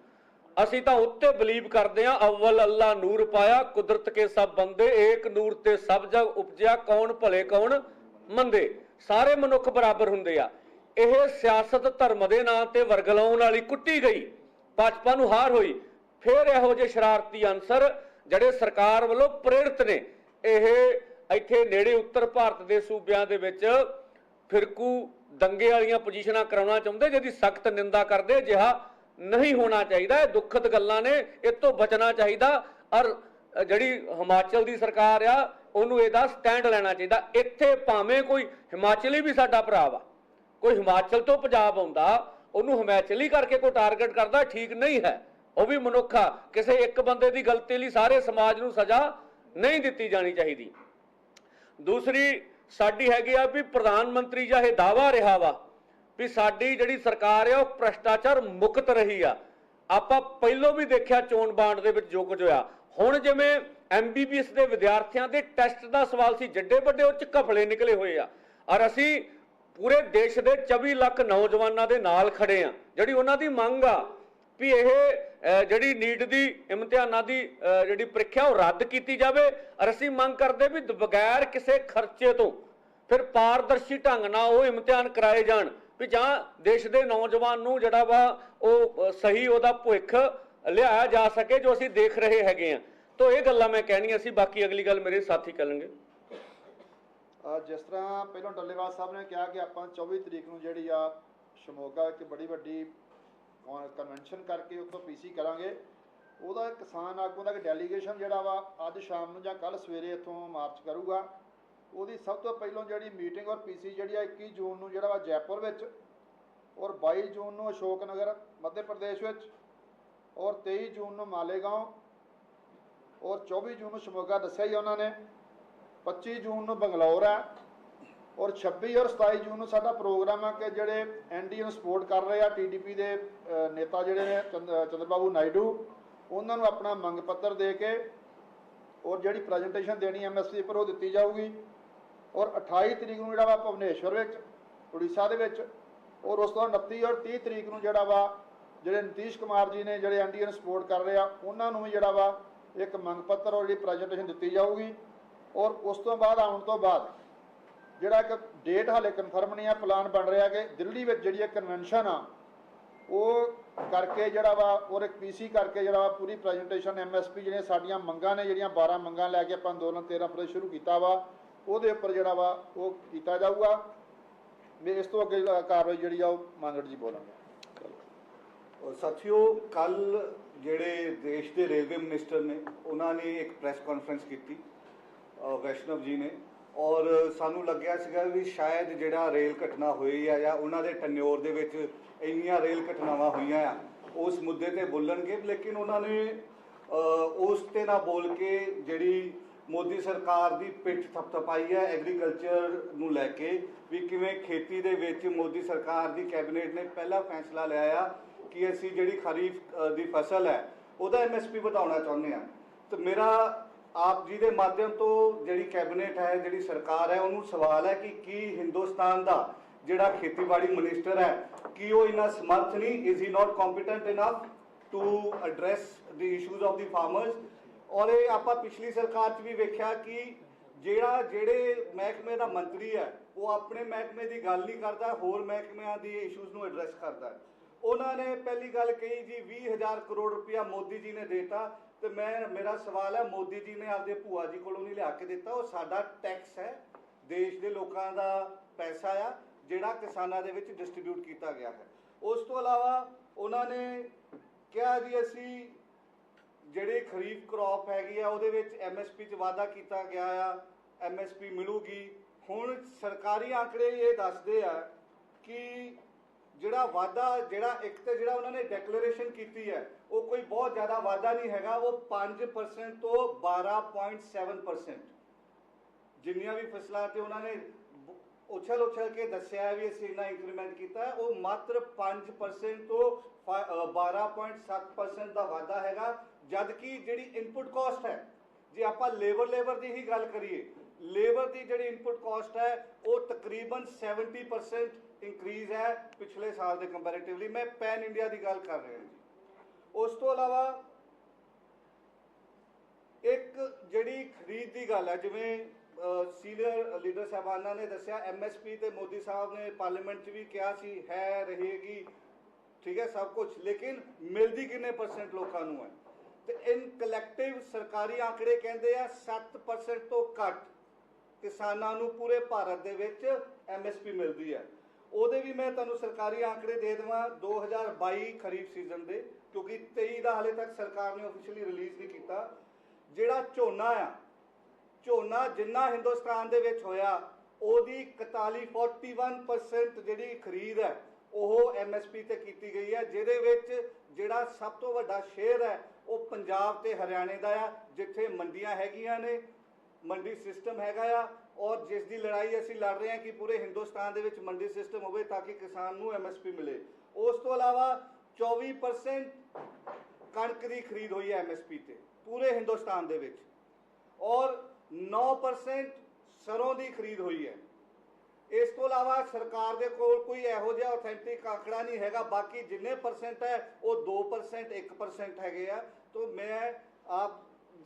ਅਸੀਂ ਤਾਂ ਉੱਤੇ ਬਲੀਵ ਕਰਦੇ ਹਾਂ ਅਵਲ ਅੱਲਾ ਨੂਰ ਪਾਇਆ, ਕੁਦਰਤ ਕੇ ਸਭ ਬੰਦੇ, ਏਕ ਨੂਰ ਤੇ ਸਭ ਜਗ ਉਪਜਿਆ, ਕੌਣ ਭਲੇ ਕੌਣ? ਮੰਦੇ, ਸਾਰੇ ਮਨੁੱਖ ਬਰਾਬਰ ਹੁੰਦੇ ਆ। ਇਹ ਸਿਆਸਤ ਧਰਮ ਦੇ ਨਾਂ ਤੇ ਵਰਗਲਾਉਣ ਵਾਲੀ ਕੁੱਟੀ ਗਈ। ਭਾਜਪਾ ਨੂੰ ਹਾਰ ਹੋਈ। ਫਿਰ ਇਹੋ ਜਿਹੇ ਸ਼ਰਾਰਤੀ ਅਨਸਰ ਜਿਹੜੇ ਸਰਕਾਰ ਵੱਲੋਂ ਪ੍ਰੇਰਿਤ ਨੇ। ਇਹ ਇੱਥੇ ਨੇੜੇ ਉੱਤਰ ਭਾਰਤ ਦੇ ਸੂਬਿਆਂ ਦੇ ਵਿੱਚ ਫਿਰਕੂ ਦੰਗੇ ਵਾਲੀਆਂ ਪੋਜੀਸ਼ਨਾਂ ਕਰਾਉਣਾ ਚਾਹੁੰਦੇ, ਜਿਹਦੀ ਸਖਤ ਨਿੰਦਾ ਕਰਦੇ ਜਿਹਾ ਨਹੀਂ ਹੋਣਾ ਚਾਹੀਦਾ। ਇਹ ਦੁਖਦ ਗੱਲਾਂ ਨੇ, ਇਹ ਤੋਂ ਬਚਣਾ ਚਾਹੀਦਾ। ਔਰ ਜਿਹੜੀ ਹਿਮਾਚਲ ਦੀ ਸਰਕਾਰ ਆ ਉਹਨੂੰ ਇਹਦਾ ਸਟੈਂਡ ਲੈਣਾ ਚਾਹੀਦਾ। ਇੱਥੇ ਭਾਵੇਂ ਕੋਈ ਹਿਮਾਚਲੀ ਵੀ ਸਾਡਾ ਭਰਾ ਵਾ, ਕੋਈ ਹਿਮਾਚਲ ਤੋਂ ਪੰਜਾਬ ਆਉਂਦਾ, ਉਹਨੂੰ ਹਿਮਾਚਲੀ ਕਰਕੇ ਕੋਈ ਟਾਰਗੇਟ ਕਰਦਾ, ਠੀਕ ਨਹੀਂ ਹੈ। ਉਹ ਵੀ ਮਨੁੱਖ ਆ, ਕਿਸੇ ਇੱਕ ਬੰਦੇ ਦੀ ਗਲਤੀ ਲਈ ਸਾਰੇ ਸਮਾਜ ਨੂੰ ਸਜ਼ਾ ਨਹੀਂ ਦਿੱਤੀ ਜਾਣੀ ਚਾਹੀਦੀ। ਦੂਸਰੀ, ਸਾਡੀ ਹੈਗੀ ਆ ਵੀ ਪ੍ਰਧਾਨ ਮੰਤਰੀ ਜਾਂ ਇਹ ਦਾਵਾ ਰਿਹਾ ਵਾ ਵੀ ਸਾਡੀ ਜਿਹੜੀ ਸਰਕਾਰ ਆ, ਉਹ ਭ੍ਰਸ਼ਟਾਚਾਰ ਮੁਕਤ ਰਹੀ ਆ। ਆਪਾਂ ਪਹਿਲੋਂ ਵੀ ਦੇਖਿਆ ਚੋਣ ਬਾਂਡ ਦੇ ਵਿੱਚ ਜੋ ਕੁਝ ਹੋਇਆ। ਹੁਣ ਜਿਵੇਂ ਐਮਬੀਬੀਐਸ ਦੇ ਵਿਦਿਆਰਥੀਆਂ ਦੇ ਟੈਸਟ ਦਾ ਸਵਾਲ ਸੀ, ਜੱਡੇ ਵੱਡੇ ਉਹ ਚ ਘਪਲੇ ਨਿਕਲੇ ਹੋਏ ਆ। ਔਰ ਅਸੀਂ ਪੂਰੇ ਦੇਸ਼ ਦੇ 24 ਲੱਖ ਨੌਜਵਾਨਾਂ ਦੇ ਨਾਲ ਖੜੇ ਆ, ਜਿਹੜੀ ਉਹਨਾਂ ਦੀ ਮੰਗ ਆ ਵੀ ਇਹ ਜਿਹੜੀ ਨੀਟ ਦੀ ਇਮਤਿਹਾਨਾਂ ਦੀ ਜਿਹੜੀ ਪ੍ਰੀਖਿਆ ਉਹ ਰੱਦ ਕੀਤੀ ਜਾਵੇ। ਔਰ ਅਸੀਂ ਮੰਗ ਕਰਦੇ ਵੀ ਬਗੈਰ ਕਿਸੇ ਖਰਚੇ ਤੋਂ ਫਿਰ ਪਾਰਦਰਸ਼ੀ ਢੰਗ ਨਾਲ ਉਹ ਇਮਤਿਹਾਨ ਕਰਾਏ ਜਾਣ। ਵੀ ਜਾਂ ਦੇਸ਼ ਦੇ ਨੌਜਵਾਨ ਨੂੰ ਜਿਹੜਾ ਵਾ ਉਹ ਸਹੀ ਉਹਦਾ ਭਵਿੱਖ ਲਿਆਇਆ ਜਾ ਸਕੇ ਜੋ ਅਸੀਂ ਦੇਖ ਰਹੇ ਹੈਗੇ ਆ ਤਾਂ ਇਹ ਗੱਲਾਂ ਮੈਂ ਕਹਿਣੀਆਂ ਸੀ ਬਾਕੀ ਅਗਲੀ ਗੱਲ ਮੇਰੇ ਸਾਥੀ ਕਰਨਗੇ। ਅ, ਜਿਸ ਤਰ੍ਹਾਂ ਪਹਿਲਾਂ ਡੱਲੇਵਾਲ ਸਾਹਿਬ ਨੇ ਕਿਹਾ ਕਿ ਆਪਾਂ 24 ਤਰੀਕ ਨੂੰ ਜਿਹੜੀ ਆ ਸ਼ਮੋਗਾ ਇੱਕ ਬੜੀ ਵੱਡੀ ਕਨਵੈਨਸ਼ਨ ਕਰਕੇ ਉੱਥੋਂ ਪੀਸੀ ਕਰਾਂਗੇ। ਉਹਦਾ ਕਿਸਾਨ ਆਗੂ ਦਾ ਇੱਕ ਡੈਲੀਗੇਸ਼ਨ ਜਿਹੜਾ ਵਾ ਅੱਜ ਸ਼ਾਮ ਨੂੰ ਜਾਂ ਕੱਲ ਸਵੇਰੇ ਇੱਥੋਂ ਮਾਰਚ ਕਰੂਗਾ। ਉਹਦੀ ਸਭ ਤੋਂ ਪਹਿਲਾਂ ਜਿਹੜੀ ਮੀਟਿੰਗ ਔਰ ਪੀਸੀ ਜਿਹੜੀ ਆ 21 ਜੂਨ ਨੂੰ ਜਿਹੜਾ ਵਾ ਜੈਪੁਰ ਵਿੱਚ ਔਰ 22 ਜੂਨ ਨੂੰ ਅਸ਼ੋਕ ਨਗਰ ਮੱਧ ਪ੍ਰਦੇਸ਼ ਵਿੱਚ। ਔਰ 23 ਜੂਨ ਨੂੰ ਮਾਲੇਗਾਉਂ ਔਰ 24 ਜੂਨ ਨੂੰ ਸ਼ਮੋਗਾ ਦੱਸਿਆ ਹੀ ਉਹਨਾਂ ਨੇ। 25 ਜੂਨ ਨੂੰ ਬੰਗਲੌਰ ਹੈ ਔਰ 26 ਔਰ 27 ਜੂਨ ਨੂੰ ਸਾਡਾ ਪ੍ਰੋਗਰਾਮ ਹੈ ਕਿ ਜਿਹੜੇ ਐਨਡੀਏ ਨੂੰ ਸਪੋਰਟ ਕਰ ਰਹੇ ਆ ਟੀਡੀਪੀ ਦੇ ਨੇਤਾ ਜਿਹੜੇ ਨੇ ਚੰਦ- ਅ, ਚੰਦਰਬਾਬੂ ਨਾਇਡੂ ਉਹਨਾਂ ਨੂੰ ਆਪਣਾ ਮੰਗ ਪੱਤਰ ਦੇ ਕੇ ਔਰ ਜਿਹੜੀ ਪ੍ਰੈਜੈਂਟੇਸ਼ਨ ਦੇਣੀ ਐਮਐਸਪੀ ਪਰ ਉਹ ਦਿੱਤੀ ਜਾਊਗੀ। ਔਰ 28 ਤਰੀਕ ਨੂੰ ਜਿਹੜਾ ਵਾ ਭੁਵਨੇਸ਼ਵਰ ਵਿੱਚ ਉੜੀਸਾ ਦੇ ਵਿੱਚ ਔਰ ਉਸ ਤੋਂ ਬਾਅਦ 29 ਔਰ 30 ਤਰੀਕ ਨੂੰ ਜਿਹੜਾ ਵਾ ਜਿਹੜੇ ਨਤੀਸ਼ ਕੁਮਾਰ ਜੀ ਨੇ, ਜਿਹੜੇ ਐਨਡੀਏ ਨੂੰ ਸਪੋਰਟ ਕਰ ਰਹੇ ਆ, ਉਹਨਾਂ ਨੂੰ ਵੀ ਜਿਹੜਾ ਵਾ ਇੱਕ ਮੰਗ ਪੱਤਰ ਔਰ ਜਿਹੜੀ ਪ੍ਰੈਜੈਂਟੇਸ਼ਨ ਦਿੱਤੀ ਜਾਊਗੀ। ਔਰ ਉਸ ਤੋਂ ਬਾਅਦ, ਆਉਣ ਤੋਂ ਬਾਅਦ, ਜਿਹੜਾ ਇੱਕ ਡੇਟ ਹਾਲੇ ਕਨਫਰਮ ਨਹੀਂ ਆ ਪਲਾਨ ਬਣ ਰਿਹਾ ਕਿ ਦਿੱਲੀ ਵਿੱਚ ਜਿਹੜੀ ਇੱਕ ਕਨਵੈਨਸ਼ਨ ਆ, ਉਹ ਕਰਕੇ ਜਿਹੜਾ ਵਾ, ਔਰ ਇੱਕ ਪੀਸੀ ਕਰਕੇ ਜਿਹੜਾ ਵਾ ਪੂਰੀ ਪ੍ਰੈਜੈਂਟੇਸ਼ਨ ਐਮਐਸਪੀ ਜਿਹੜੀਆਂ ਸਾਡੀਆਂ ਮੰਗਾਂ ਨੇ, ਜਿਹੜੀਆਂ 12 ਮੰਗਾਂ ਲੈ ਕੇ ਆਪਾਂ ਅੰਦੋਲਨ 13 ਫਰਵਰੀ ਸ਼ੁਰੂ ਕੀਤਾ ਵਾ, ਉਹਦੇ ਉੱਪਰ ਜਿਹੜਾ ਵਾ ਉਹ ਕੀਤਾ ਜਾਊਗਾ। ਵੀ ਇਸ ਤੋਂ ਅੱਗੇ ਕਾਰਵਾਈ ਜਿਹੜੀ ਆ, ਉਹ ਮੰਗੜ ਜੀ ਬੋਲਾਂਗੇ। ਸਾਥੀਓ, ਕੱਲ ਜਿਹੜੇ ਦੇਸ਼ ਦੇ ਰੇਲਵੇ ਮਿਨਿਸਟਰ ਨੇ, ਉਹਨਾਂ ਨੇ ਇੱਕ ਪ੍ਰੈਸ ਕਾਨਫਰੰਸ ਕੀਤੀ ਵੈਸ਼ਨਵ ਜੀ ਨੇ। ਔਰ ਸਾਨੂੰ ਲੱਗਿਆ ਸੀਗਾ ਵੀ ਸ਼ਾਇਦ ਜਿਹੜਾ ਰੇਲ ਘਟਨਾ ਹੋਈ ਆ ਜਾਂ ਉਹਨਾਂ ਦੇ ਟਨਿਓਰ ਦੇ ਵਿੱਚ ਇੰਨੀਆਂ ਰੇਲ ਘਟਨਾਵਾਂ ਹੋਈਆਂ ਆ, ਉਸ ਮੁੱਦੇ ਤੇ ਬੋਲਣਗੇ। ਲੇਕਿਨ ਉਹਨਾਂ ਨੇ ਉਸ ਤੇ ਨਾ ਬੋਲ ਕੇ ਜਿਹੜੀ ਮੋਦੀ ਸਰਕਾਰ ਦੀ ਪਿੱਠ ਥਪਥਪਾਈ ਹੈ ਐਗਰੀਕਲਚਰ ਨੂੰ ਲੈ ਕੇ, ਵੀ ਕਿਵੇਂ ਖੇਤੀ ਦੇ ਵਿੱਚ ਮੋਦੀ ਸਰਕਾਰ ਦੀ ਕੈਬਨਿਟ ਨੇ ਪਹਿਲਾ ਫੈਸਲਾ ਲਿਆ ਆ ਕਿ ਅਸੀਂ ਜਿਹੜੀ ਖਰੀਫ ਦੀ ਫਸਲ ਹੈ, ਉਹਦਾ ਐਮਐਸਪੀ ਵਧਾਉਣਾ ਚਾਹੁੰਦੇ ਆ ਤੇ ਮੇਰਾ ਆਪ ਜੀ ਦੇ ਮਾਧਿਅਮ ਤੋਂ ਜਿਹੜੀ ਕੈਬਨਿਟ ਹੈ, ਜਿਹੜੀ ਸਰਕਾਰ ਹੈ, ਉਹਨੂੰ ਸਵਾਲ ਹੈ ਕਿ ਕੀ ਹਿੰਦੁਸਤਾਨ ਦਾ ਜਿਹੜਾ ਖੇਤੀਬਾੜੀ ਮਿਨਿਸਟਰ ਹੈ, ਕੀ ਉਹ ਇਨਾ ਸਮਰਥ ਨਹੀਂ? Is he not competent enough to address the issues of the farmers ਔਰ ਇਹ ਆਪਾਂ ਪਿਛਲੀ ਸਰਕਾਰ 'ਚ ਵੀ ਵੇਖਿਆ ਕਿ ਜਿਹੜਾ, ਜਿਹੜੇ ਮਹਿਕਮੇ ਦਾ ਮੰਤਰੀ ਹੈ, ਉਹ ਆਪਣੇ ਮਹਿਕਮੇ ਦੀ ਗੱਲ ਨਹੀਂ ਕਰਦਾ, ਹੋਰ ਮਹਿਕਮਿਆਂ ਦੀ ਇਸ਼ੂਜ਼ ਨੂੰ ਐਡਰੈਸ ਕਰਦਾ ਹੈ। ਉਹਨਾਂ ਨੇ ਪਹਿਲੀ ਗੱਲ ਕਹੀ ਜੀ 20000 ਕਰੋੜ ਰੁਪਇਆ ਮੋਦੀ ਜੀ ਨੇ ਦਿੱਤਾ ਤੇ ਮੈਂ, ਮੇਰਾ ਸਵਾਲ ਹੈ, ਮੋਦੀ ਜੀ ਨੇ ਆਪਦੇ ਭੂਆ ਜੀ ਕੋਲੋਂ ਨਹੀਂ ਲਿਆ ਕੇ ਦਿੱਤਾ। ਉਹ ਸਾਡਾ ਟੈਕਸ ਹੈ। ਦੇਸ਼ ਦੇ ਲੋਕਾਂ ਦਾ ਪੈਸਾ ਆ, ਜਿਹੜਾ ਕਿਸਾਨਾਂ ਦੇ ਵਿੱਚ ਡਿਸਟ੍ਰੀਬਿਊਟ ਕੀਤਾ ਗਿਆ ਹੈ। ਉਸ ਤੋਂ ਇਲਾਵਾ ਉਹਨਾਂ ਨੇ ਕਿਹਾ ਜੀ, ਅਸੀਂ ਜਿਹੜੇ ਖਰੀਫ ਕ੍ਰੌਪ ਹੈਗੀ ਆ, ਉਹਦੇ ਵਿੱਚ ਐਮਐਸਪੀ 'ਚ ਵਾਅਦਾ ਕੀਤਾ ਗਿਆ ਆ ਐਮਐਸਪੀ ਮਿਲੂਗੀ। ਹੁਣ ਸਰਕਾਰੀ ਆંકੜੇ ਇਹ ਦੱਸਦੇ ਆ ਕਿ ਜਿਹੜਾ ਵਾਅਦਾ ਜਿਹੜਾ ਇੱਕ ਤੇ ਜਿਹੜਾ ਉਹਨਾਂ ਨੇ ਡੈਕਲੇਰੇਸ਼ਨ ਕੀਤੀ ਹੈ ਉਹ ਕੋਈ ਬਹੁਤ ਜ਼ਿਆਦਾ ਵਾਅਦਾ ਨਹੀਂ ਹੈਗਾ ਉਹ 5% ਤੋਂ 12.7% ਜਿੰਨੀਆਂ ਵੀ ਫਸਲਾਂ ਤੇ ਉਹਨਾਂ ਨੇ ਉਛਲ ਉਛਲ ਕੇ ਦੱਸਿਆ ਵੀ ਅਸੀਂ ਇੰਨਾ ਇੰਕਰੀਮੈਂਟ ਕੀਤਾ ਉਹ ਮਾਤਰ 5% ਤੋਂ ਫਾ- ਅ, 12.7% ਦਾ ਵਾਧਾ ਹੈਗਾ। ਜਦ ਕਿ ਜਿਹੜੀ ਇਨਪੁਟ ਕਾਸਟ ਹੈ ਜੇ ਆਪਾਂ ਲੇਬਰ ਲੇਬਰ ਦੀ ਹੀ ਗੱਲ ਕਰੀਏ ਲੇਬਰ ਦੀ ਜਿਹੜੀ ਇਨਪੁਟ ਕਾਸਟ ਹੈ ਉਹ ਤਕਰੀਬਨ 70% ਇਨਕਰੀਜ਼ ਹੈ ਪਿਛਲੇ ਸਾਲ ਦੇ ਕੰਪੈਰੀਟਿਵਲੀ ਮੈਂ ਪੈਨ ਇੰਡੀਆ ਦੀ ਗੱਲ ਕਰ ਰਿਹਾ ਜੀ। ਉਸ ਤੋਂ ਇਲਾਵਾ ਇੱਕ ਜਿਹੜੀ ਖਰੀਦ ਦੀ ਗੱਲ ਹੈ, ਜਿਵੇਂ ਸੀਨੀਅਰ ਲੀਡਰ ਸਾਹਿਬਾਨਾਂ ਨੇ ਦੱਸਿਆ ਐਮਐਸਪੀ ਤੇ ਮੋਦੀ ਸਾਹਿਬ ਨੇ ਪਾਰਲੀਮੈਂਟ 'ਚ ਵੀ ਕਿਹਾ ਸੀ, ਹੈ, ਰਹੇਗੀ, ਠੀਕ ਹੈ, ਸਭ ਕੁਝ ਲੇਕਿਨ ਮਿਲਦੀ ਕਿੰਨੇ ਪਰਸੈਂਟ ਲੋਕਾਂ ਨੂੰ ਹੈ? ਤੇ ਇਨ ਕਲੈਕਟਿਵ ਸਰਕਾਰੀ ਆંકੜੇ ਕਹਿੰਦੇ ਆ 7% ਤੋਂ ਘੱਟ ਕਿਸਾਨਾਂ ਨੂੰ ਪੂਰੇ ਭਾਰਤ ਦੇ ਵਿੱਚ ਐਮਐਸਪੀ ਮਿਲਦੀ ਹੈ। ਉਹਦੇ ਵੀ ਮੈਂ ਤੁਹਾਨੂੰ ਸਰਕਾਰੀ ਆંકੜੇ ਦੇ ਦੇਵਾਂ 2022 ਖਰੀਫ ਸੀਜ਼ਨ ਦੇ, ਕਿਉਂਕਿ 23 ਦਾ ਹਾਲੇ ਤੱਕ ਸਰਕਾਰ ਨੇ ਅਫੀਸ਼ੀਅਲੀ ਰਿਲੀਜ਼ ਨਹੀਂ ਕੀਤਾ। ਜਿਹੜਾ ਝੋਨਾ ਆ, ਝੋਨਾ ਜਿੰਨਾ ਹਿੰਦੁਸਤਾਨ ਦੇ ਵਿੱਚ ਹੋਇਆ, ਉਹਦੀ 41 41% ਜਿਹੜੀ ਖਰੀਦ ਹੈ, ਉਹ ਐਮਐਸਪੀ ਤੇ ਕੀਤੀ ਗਈ ਹੈ, ਜਿਹਦੇ ਵਿੱਚ ਜਿਹੜਾ ਸਭ ਤੋਂ ਵੱਡਾ ਸ਼ੇਅਰ ਹੈ, ਉਹ ਪੰਜਾਬ ਤੇ ਹਰਿਆਣੇ ਦਾ ਆ, ਜਿੱਥੇ ਮੰਡੀਆਂ ਹੈਗੀਆਂ ਨੇ, ਮੰਡੀ ਸਿਸਟਮ ਹੈਗਾ ਆ ਔਰ ਜਿਸ ਦੀ ਲੜਾਈ ਅਸੀਂ ਲੜ ਰਹੇ ਹਾਂ ਕਿ ਪੂਰੇ ਹਿੰਦੁਸਤਾਨ ਦੇ ਵਿੱਚ ਮੰਡੀ ਸਿਸਟਮ ਹੋਵੇ ਤਾਂ ਕਿ ਕਿਸਾਨ ਨੂੰ ਐਮਐਸਪੀ ਮਿਲੇ। ਉਸ ਤੋਂ ਇਲਾਵਾ 24% ਕਣਕ ਦੀ ਖਰੀਦ ਹੋਈ ਹੈ ਐਮਐਸਪੀ ਤੇ, ਪੂਰੇ ਹਿੰਦੁਸਤਾਨ ਦੇ ਵਿੱਚ। ਔਰ 9% ਸਰੋਂ ਦੀ ਖਰੀਦ ਹੋਈ ਹੈ। ਇਸ ਤੋਂ ਇਲਾਵਾ ਸਰਕਾਰ ਦੇ ਕੋਲ ਕੋਈ ਇਹੋ ਜਿਹਾ ਆਥੈਂਟਿਕ ਆંકੜਾ ਨਹੀਂ ਹੈਗਾ, ਬਾਕੀ ਜਿੰਨੇ ਪਰਸੈਂਟ ਹੈ, ਉਹ 2% 1% ਹੈਗੇ ਆ। ਤੋਂ ਮੈਂ ਆਪ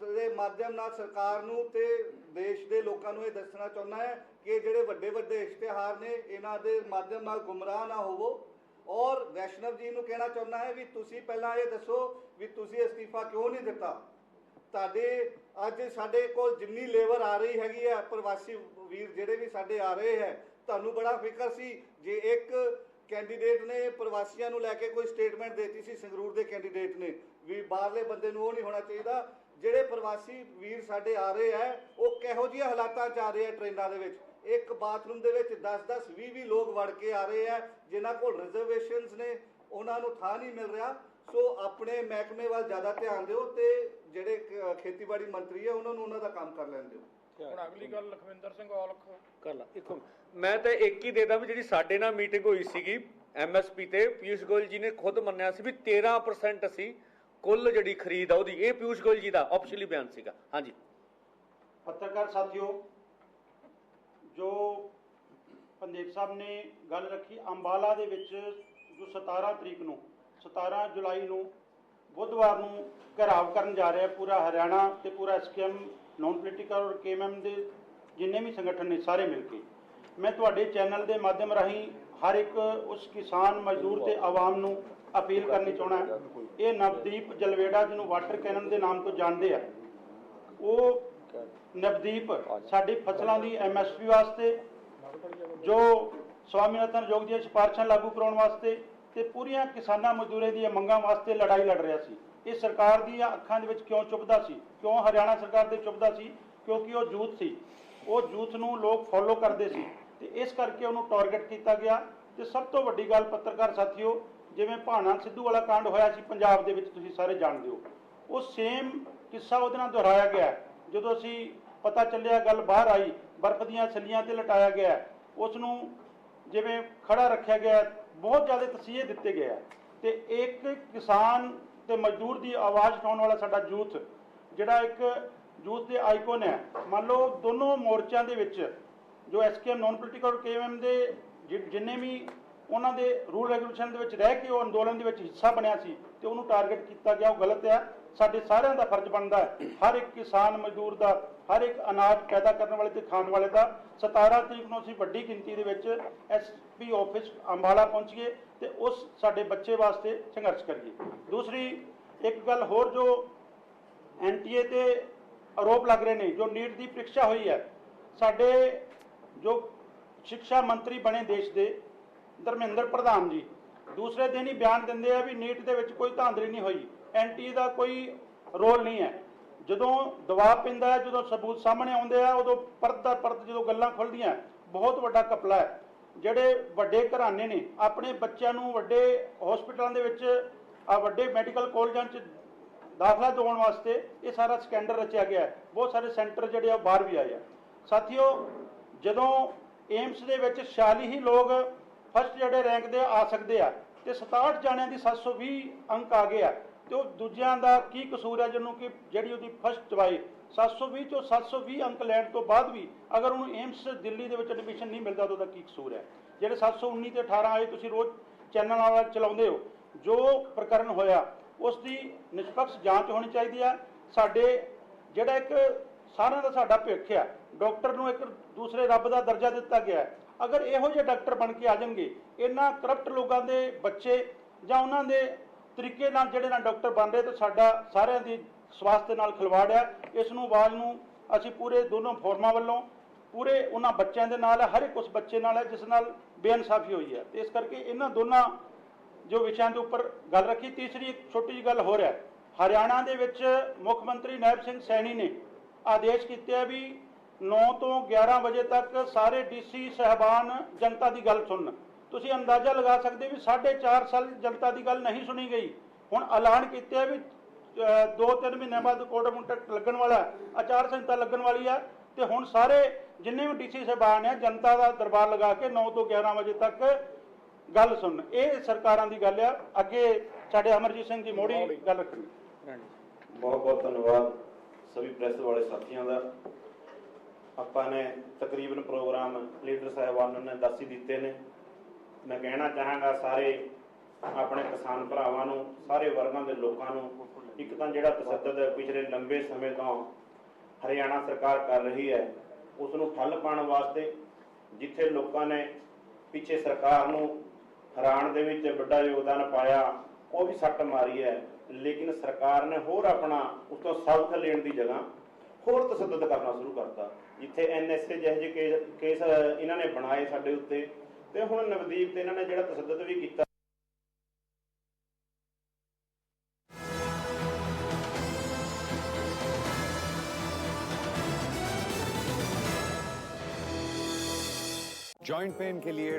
ਦੇ ਮਾਧਿਅਮ ਨਾਲ ਸਰਕਾਰ ਨੂੰ ਤੇ ਦੇਸ਼ ਦੇ ਲੋਕਾਂ ਨੂੰ ਇਹ ਦੱਸਣਾ ਚਾਹੁੰਦਾ ਹੈ ਕਿ ਜਿਹੜੇ ਵੱਡੇ ਵੱਡੇ ਇਸ਼ਤਿਹਾਰ ਨੇ, ਇਹਨਾਂ ਦੇ ਮਾਧਿਅਮ ਨਾਲ ਗੁੰਮਰਾਹ ਨਾ ਹੋਵੋ। ਔਰ ਵੈਸ਼ਨਵ ਜੀ ਨੂੰ ਕਹਿਣਾ ਚਾਹੁੰਦਾ ਹੈ ਵੀ ਤੁਸੀਂ ਪਹਿਲਾਂ ਇਹ ਦੱਸੋ ਵੀ ਤੁਸੀਂ ਅਸਤੀਫਾ ਕਿਉਂ ਨਹੀਂ ਦਿੱਤਾ? ਤੁਹਾਡੇ ਅੱਜ ਸਾਡੇ ਕੋਲ ਜਿੰਨੀ ਲੇਬਰ ਆ ਰਹੀ ਹੈਗੀ ਹੈ, ਪ੍ਰਵਾਸੀ ਵੀਰ ਜਿਹੜੇ ਵੀ ਸਾਡੇ ਆ ਰਹੇ ਹੈ, ਤੁਹਾਨੂੰ ਬੜਾ ਫਿਕਰ ਸੀ ਜੇ ਇੱਕ ਕੈਂਡੀਡੇਟ ਨੇ ਪ੍ਰਵਾਸੀਆਂ ਨੂੰ ਲੈ ਕੇ ਕੋਈ ਸਟੇਟਮੈਂਟ ਦਿੱਤੀ ਸੀ, ਸੰਗਰੂਰ ਦੇ ਕੈਂਡੀਡੇਟ ਨੇ, ਵੀ ਬਾਹਰਲੇ ਬੰਦੇ ਨੂੰ ਉਹ ਨਹੀਂ ਹੋਣਾ ਚਾਹੀਦਾ ਜਿਹੜੇ ਪ੍ਰਵਾਸੀ ਵੀਰ ਸਾਡੇ ਆ ਰਹੇ ਹੈ ਉਹ ਕਿਹੋ ਜਿਹੇ ਹਾਲਾਤਾਂ 'ਚ ਆ ਰਹੇ ਆ ਟ੍ਰੇਨਾਂ ਦੇ ਵਿੱਚ? ਇੱਕ ਬਾਥਰੂਮ ਦੇ ਵਿੱਚ 10-10 20-20 ਲੋਕ ਵੜ ਕੇ ਆ ਰਹੇ ਆ ਜਿਨ੍ਹਾਂ ਕੋਲ ਰਿਜ਼ਰਵੇਸ਼ਨਸ ਨੇ ਉਹਨਾਂ ਨੂੰ ਥਾਂ ਨਹੀਂ ਮਿਲ ਰਿਹਾ। ਸੋ ਆਪਣੇ ਮਹਿਕਮੇ ਵੱਲ ਜ਼ਿਆਦਾ ਧਿਆਨ ਦਿਓ ਤੇ ਜਿਹੜੇ ਖੇਤੀਬਾੜੀ ਮੰਤਰੀ ਹੈ ਉਹਨਾਂ ਨੂੰ ਉਹਨਾਂ ਦਾ ਕੰਮ ਕਰ ਲੈਣ ਦਿਓ। ਹੁਣ ਅਗਲੀ ਗੱਲ ਲਖਵਿੰਦਰ ਸਿੰਘ ਔਲਖ। ਕਰ ਲਾ ਇੱਕ ਮੈਂ ਤਾਂ ਇੱਕ ਹੀ ਦੇਦਾ ਵੀ ਜਿਹੜੀ ਸਾਡੇ ਨਾਲ ਮੀਟਿੰਗ ਹੋਈ ਸੀਗੀ ਐਮਐਸਪੀ ਤੇ ਪਿਊਸ਼ ਗੋਇਲ ਜੀ ਨੇ ਖੁਦ ਮੰਨਿਆ ਸੀ ਵੀ 13% ਅਸੀਂ ਕੁੱਲ ਜਿਹੜੀ ਖਰੀਦ ਆ ਉਹਦੀ ਇਹ ਪਿਊਸ਼ ਗੋਇਲ ਜੀ ਦਾ ਆਫੀਸ਼ੀਅਲੀ ਬਿਆਨ ਸੀਗਾ। ਹਾਂਜੀ। ਪੱਤਰਕਾਰ ਸਾਥੀਓ ਜੋ ਪੰਦੇਪ ਸਾਹਿਬ ਨੇ ਗੱਲ ਰੱਖੀ ਅੰਬਾਲਾ ਦੇ ਵਿੱਚ ਜੋ 17 ਤਰੀਕ ਨੂੰ 17 ਜੁਲਾਈ ਨੂੰ ਬੁੱਧਵਾਰ ਨੂੰ ਘਰਾਵ ਕਰਨ ਜਾ ਰਿਹਾ ਪੂਰਾ ਹਰਿਆਣਾ ਤੇ ਪੂਰਾ ਐਸਕੇਐਮ ਨੌਨ ਪੋਲੀਟੀਕਲ ਔਰ ਕੇਐਮਐਮ ਦੇ ਜਿੰਨੇ ਵੀ ਸੰਗਠਨ ਨੇ ਸਾਰੇ ਮਿਲ ਕੇ। ਮੈਂ ਤੁਹਾਡੇ ਚੈਨਲ ਦੇ ਮਾਧਿਅਮ ਰਾਹੀਂ ਹਰ ਇੱਕ ਉਸ ਕਿਸਾਨ ਮਜ਼ਦੂਰ ਤੇ ਆਵਾਮ ਨੂੰ ਅਪੀਲ ਕਰਨੀ ਚਾਹਣਾ ਇਹ ਨਵਦੀਪ ਜਲਵੇੜਾ ਜਿਹਨੂੰ ਵਾਟਰ ਕੈਨਨ ਦੇ ਨਾਮ ਤੋਂ ਜਾਣਦੇ ਆ। ਉਹ ਨਵਦੀਪ ਸਾਡੀ ਫਸਲਾਂ ਦੀ ਐਮਐਸਪੀ ਵਾਸਤੇ, ਜੋ ਸਵਾਮੀਨਾਥਨ ਯੋਗ ਦੀਆਂ ਸਿਫਾਰਸ਼ਾਂ ਲਾਗੂ ਕਰਾਉਣ ਵਾਸਤੇ ਤੇ ਪੂਰੀਆਂ ਕਿਸਾਨਾਂ ਮਜ਼ਦੂਰਾਂ ਦੀਆਂ ਮੰਗਾਂ ਵਾਸਤੇ ਲੜਾਈ ਲੜ ਰਿਹਾ ਸੀ। ਇਹ ਸਰਕਾਰ ਦੀਆਂ ਅੱਖਾਂ ਦੇ ਵਿੱਚ ਕਿਉਂ ਚੁੱਭਦਾ ਸੀ? ਕਿਉਂ ਹਰਿਆਣਾ ਸਰਕਾਰ ਦੇ ਚੁੱਭਦਾ ਸੀ? ਕਿਉਂਕਿ ਉਹ ਜੂਥ ਸੀ। ਉਹ ਜੂਥ ਨੂੰ ਲੋਕ ਫੋਲੋ ਕਰਦੇ ਸੀ ਤੇ ਇਸ ਕਰਕੇ ਉਹਨੂੰ ਟਾਰਗੇਟ ਕੀਤਾ ਗਿਆ। ਤੇ ਸਭ ਤੋਂ ਵੱਡੀ ਗੱਲ ਪੱਤਰਕਾਰ ਸਾਥੀਓ ਜਿਵੇਂ ਭਾਣਾ ਸਿੱਧੂ ਵਾਲਾ ਕਾਂਡ ਹੋਇਆ ਸੀ ਪੰਜਾਬ ਦੇ ਵਿੱਚ, ਤੁਸੀਂ ਸਾਰੇ ਜਾਣਦੇ ਹੋ। ਉਹ ਸੇਮ ਕਿੱਸਾ ਉਹਦੇ ਨਾਲ ਦੁਹਰਾਇਆ ਗਿਆ। ਜਦੋਂ ਅਸੀਂ ਪਤਾ ਚੱਲਿਆ ਗੱਲ ਬਾਹਰ ਆਈ, ਬਰਫ਼ ਦੀਆਂ ਛੱਲੀਆਂ ਤੇ ਲਟਾਇਆ ਗਿਆ। ਉਸ ਨੂੰ ਜਿਵੇਂ ਖੜਾ ਰੱਖਿਆ ਗਿਆ, ਬਹੁਤ ਜ਼ਿਆਦਾ ਤਸੀਹੇ ਦਿੱਤੇ ਗਏ ਆ। ਤੇ ਇੱਕ ਕਿਸਾਨ ਤੇ ਮਜ਼ਦੂਰ ਦੀ ਆਵਾਜ਼ ਉਠਾਉਣ ਵਾਲਾ ਸਾਡਾ ਯੂਥ ਜਿਹੜਾ ਇੱਕ ਯੂਥ ਦੇ ਆਈਕਨ ਹੈ, ਮੰਨ ਲਓ ਦੋਨੋਂ ਮੋਰਚਿਆਂ ਦੇ ਵਿੱਚ, ਜੋ ਐਸਕੇਐਮ ਨੌਨ ਪੋਲੀਟੀਕਲ ਕੇਐਮਐਮ ਦੇ ਜਿ- ਜਿੰਨੇ ਵੀ ਉਹਨਾਂ ਦੇ ਰੂਲ ਰੈਗੂਲੇਸ਼ਨ ਦੇ ਵਿੱਚ ਰਹਿ ਕੇ ਉਹ ਅੰਦੋਲਨ ਦੇ ਵਿੱਚ ਹਿੱਸਾ ਬਣਿਆ ਸੀ ਤੇ ਉਹਨੂੰ ਟਾਰਗੇਟ ਕੀਤਾ ਗਿਆ, ਉਹ ਗਲਤ ਹੈ। ਸਾਡੇ ਸਾਰਿਆਂ ਦਾ ਫਰਜ਼ ਬਣਦਾ ਹੈ। ਹਰ ਇੱਕ ਕਿਸਾਨ ਮਜ਼ਦੂਰ ਦਾ, ਹਰ ਇੱਕ ਅਨਾਜ ਪੈਦਾ ਕਰਨ ਵਾਲੇ ਤੇ ਖਾਣ ਵਾਲੇ ਦਾ। 17 ਤਰੀਕ ਨੂੰ ਅਸੀਂ ਵੱਡੀ ਗਿਣਤੀ ਦੇ ਵਿੱਚ ਐਸਪੀ ਆਫਿਸ ਅੰਬਾਲਾ ਪਹੁੰਚੀਏ ਤੇ ਉਸ ਸਾਡੇ ਬੱਚੇ ਵਾਸਤੇ ਸੰਘਰਸ਼ ਕਰੀਏ। ਦੂਸਰੀ ਇੱਕ ਗੱਲ ਹੋਰ ਜੋ ਐਨਟੀਏ ਤੇ ਆਰੋਪ ਲੱਗ ਰਹੇ ਨੇ, ਜੋ ਨੀਟ ਦੀ ਪ੍ਰੀਖਿਆ ਹੋਈ ਹੈ, ਸਾਡੇ ਜੋ ਸਿੱਖਿਆ ਮੰਤਰੀ ਬਣੇ ਦੇਸ਼ ਦੇ ਧਰਮਿੰਦਰ ਪ੍ਰਧਾਨ ਜੀ। ਦੂਸਰੇ ਦਿਨ ਹੀ ਬਿਆਨ ਦਿੰਦੇ ਆ ਵੀ ਨੀਟ ਦੇ ਵਿੱਚ ਕੋਈ ਧਾਂਦਲੀ ਨਹੀਂ ਹੋਈ। ਐਨਟੀਏ ਦਾ ਕੋਈ ਰੋਲ ਨਹੀਂ ਹੈ। ਜਦੋਂ ਦਬਾਅ ਪੈਂਦਾ ਜਦੋਂ ਸਬੂਤ ਸਾਹਮਣੇ ਆਉਂਦੇ ਆ, ਉਦੋਂ ਪਰਤ ਦਾ ਪਰਤ ਜਦੋਂ ਗੱਲਾਂ ਖੁੱਲਦੀਆਂ ਬਹੁਤ ਵੱਡਾ ਕਪਲਾ ਹੈ। ਜਿਹੜੇ ਵੱਡੇ ਘਰਾਣੇ ਨੇ, ਆਪਣੇ ਬੱਚਿਆਂ ਨੂੰ ਵੱਡੇ ਹਸਪੀਟਲਾਂ ਦੇ ਵਿੱਚ, ਆ ਵੱਡੇ ਮੈਡੀਕਲ ਕਾਲਜਾਂ 'ਚ ਦਾਖਲਾ ਦਿਵਾਉਣ ਵਾਸਤੇ ਇਹ ਸਾਰਾ ਸਕੈਂਡਲ ਰਚਿਆ ਗਿਆ ਬਹੁਤ ਸਾਰੇ ਸੈਂਟਰ ਜਿਹੜੇ ਆ ਉਹ ਬਾਹਰ ਵੀ ਆਏ ਆ। ਸਾਥੀਓ, ਜਦੋਂ ਏਮਸ ਦੇ ਵਿੱਚ 46 ਹੀ ਲੋਕ ਫਸਟ ਜਿਹੜੇ ਰੈਂਕ ਦੇ ਆ ਸਕਦੇ ਆ। ਤੇ 67 ਜਾਣਿਆਂ ਦੀ 720 ਅੰਕ ਆ ਗਏ ਆ। ਤੇ ਉਹ ਦੂਜਿਆਂ ਦਾ ਕੀ ਕਸੂਰ ਹੈ ਜਿਹਨੂੰ ਕਿ ਜਿਹੜੀ ਉਹਦੀ ਫਸਟ ਚਵਾਈ 720 ਚੋਂ 720 ਅੰਕ ਲੈਣ ਤੋਂ ਬਾਅਦ ਵੀ ਅਗਰ ਉਹਨੂੰ ਏਮਸ ਦਿੱਲੀ ਦੇ ਵਿੱਚ ਐਡਮਿਸ਼ਨ ਨਹੀਂ ਮਿਲਦਾ ਤਾਂ ਉਹਦਾ ਕੀ ਕਸੂਰ ਹੈ? ਜਿਹੜੇ 719 ਤੇ 18 ਆਏ, ਤੁਸੀਂ ਰੋਜ਼ ਚੈਨਲ ਵਾਲਾ ਚਲਾਉਂਦੇ ਹੋ, ਜੋ ਪ੍ਰਕਰਨ ਹੋਇਆ, ਉਸ ਦੀ ਨਿਸ਼ਪਕਸ਼ ਜਾਂਚ ਹੋਣੀ ਚਾਹੀਦੀ ਹੈ ਸਾਡੇ ਜਿਹੜਾ ਇੱਕ ਸਾਰਿਆਂ ਦਾ ਸਾਡਾ ਭਿੱਖ ਆ, ਡਾਕਟਰ ਨੂੰ ਇੱਕ ਦੂਸਰੇ ਰੱਬ ਦਾ ਦਰਜਾ ਦਿੱਤਾ ਗਿਆ। ਹੈ ਅਗਰ ਇਹੋ ਜਿਹੇ ਡਾਕਟਰ ਬਣ ਕੇ ਆ ਜਾਣਗੇ, ਇਹਨਾਂ ਕਰਪਟ ਲੋਕਾਂ ਦੇ ਬੱਚੇ ਜਾਂ ਉਹਨਾਂ ਦੇ ਤਰੀਕੇ ਨਾਲ ਜਿਹੜੇ ਨਾਲ ਡਾਕਟਰ ਬਣ ਰਹੇ ਤਾਂ ਸਾਡਾ ਸਾਰਿਆਂ ਦੀ ਸਵਾਸਥ ਦੇ ਨਾਲ ਖਿਲਵਾੜ ਹੈ ਇਸ ਨੂੰ ਆਵਾਜ਼ ਨੂੰ ਅਸੀਂ ਪੂਰੇ ਦੋਨੋਂ ਫੋਰਮਾਂ ਵੱਲੋਂ ਪੂਰੇ ਉਹਨਾਂ ਬੱਚਿਆਂ ਦੇ ਨਾਲ ਹੈ ਹਰ ਇੱਕ ਉਸ ਬੱਚੇ ਨਾਲ ਹੈ ਜਿਸ ਨਾਲ ਬੇਇਨਸਾਫੀ ਹੋਈ ਹੈ ਤੇ ਇਸ ਕਰਕੇ ਇਹਨਾਂ ਦੋਨਾਂ ਜੋ ਵਿਸ਼ਿਆਂ ਦੇ ਉੱਪਰ ਗੱਲ ਰੱਖੀ, ਤੀਸਰੀ ਇੱਕ ਛੋਟੀ ਜਿਹੀ ਗੱਲ ਹੋਰ ਹੈ। ਹਰਿਆਣਾ ਦੇ ਵਿੱਚ ਮੁੱਖ ਮੰਤਰੀ ਨਾਇਬ ਸਿੰਘ ਸੈਣੀ ਨੇ ਆਦੇਸ਼ ਕੀਤੇ ਆ ਵੀ 9 ਤੋਂ 11 ਵਜੇ ਤੱਕ ਸਾਰੇ ਡੀਸੀ ਸਹਿਬਾਨ ਜਨਤਾ ਦੀ ਗੱਲ ਸੁਣਨ। ਤੁਸੀਂ ਅੰਦਾਜ਼ਾ ਲਗਾ ਸਕਦੇ ਵੀ 4.5 ਸਾਲ ਜਨਤਾ ਦੀ ਗੱਲ ਨਹੀਂ ਸੁਣੀ ਗਈ। ਹੁਣ ਐਲਾਨ ਕੀਤੇ ਆ ਵੀ 2-3 ਮਹੀਨਿਆਂ ਬਾਅਦ ਕੋਡ ਮੁੰਟਕ ਲੱਗਣ ਵਾਲਾ ਆਚਾਰ ਸੰਹਿਤਾ ਲੱਗਣ ਵਾਲੀ ਹੈ। ਤੇ ਹੁਣ ਸਾਰੇ ਜਿੰਨੇ ਵੀ ਡੀਸੀ ਸਹਿਬਾਨ ਹੈ ਜਨਤਾ ਦਾ ਦਰਬਾਰ ਲਗਾ ਕੇ 9 ਤੋਂ 11 ਵਜੇ ਤੱਕ ਗੱਲ ਸੁਣਨ। ਇਹ ਸਰਕਾਰਾਂ ਦੀ ਗੱਲ ਆ। ਅੱਗੇ ਸਾਡੇ ਅਮਰਜੀਤ ਸਿੰਘ ਜੀ ਮੋੜੀ ਗੱਲ ਰੱਖਣੀ ਬਹੁਤ ਬਹੁਤ ਧੰਨਵਾਦ ਸਭੀ ਪ੍ਰੈਸ ਵਾਲੇ ਸਾਥੀਆਂ ਦਾ। ਆਪਾਂ ਨੇ ਤਕਰੀਬਨ ਪ੍ਰੋਗਰਾਮ ਲੀਡਰ ਸਾਹਿਬਾਨ ਨੇ ਦੱਸ ਹੀ ਦਿੱਤੇ ਨੇ। ਮੈਂ ਕਹਿਣਾ ਚਾਹਾਂਗਾ ਸਾਰੇ ਆਪਣੇ ਕਿਸਾਨ ਭਰਾਵਾਂ ਨੂੰ, ਸਾਰੇ ਵਰਗਾਂ ਦੇ ਲੋਕਾਂ ਨੂੰ, ਇੱਕ ਤਾਂ ਜਿਹੜਾ ਤਸੱਦਦ ਪਿਛਲੇ ਲੰਬੇ ਸਮੇਂ ਤੋਂ ਹਰਿਆਣਾ ਸਰਕਾਰ ਕਰ ਰਹੀ ਹੈ, ਉਸ ਨੂੰ ਠੱਲ ਪਾਉਣ ਵਾਸਤੇ ਜਿੱਥੇ ਲੋਕਾਂ ਨੇ ਪਿੱਛੇ ਸਰਕਾਰ ਨੂੰ ਹਰਾਣ ਦੇ ਵਿੱਚ ਵੱਡਾ ਯੋਗਦਾਨ ਪਾਇਆ, ਉਹ ਵੀ ਸੱਟ ਮਾਰੀ ਹੈ। ਲੇਕਿਨ ਸਰਕਾਰ ਨੇ ਹੋਰ ਆਪਣਾ, ਉਸ ਤੋਂ ਸਬਕ ਲੈਣ ਦੀ ਜਗ੍ਹਾ ਹੋਰ ਤਸੱਦਦ ਕਰਨਾ ਸ਼ੁਰੂ ਕਰਤਾ। ਜਿੱਥੇ ਐਨਐਸਏ ਜਿਹੇ ਜਿਹੇ ਕੇਸ ਕੇਸ ਇਹਨਾਂ ਨੇ ਬਣਾਏ ਸਾਡੇ ਉੱਤੇ ਤੇ ਹੁਣ ਨਵਦੀਪ ਤੇ ਇਹਨਾਂ ਨੇ ਜਿਹੜਾ ਤਸੱਦਦ ਵੀ ਕੀਤਾ जॉइंट पेन के लिए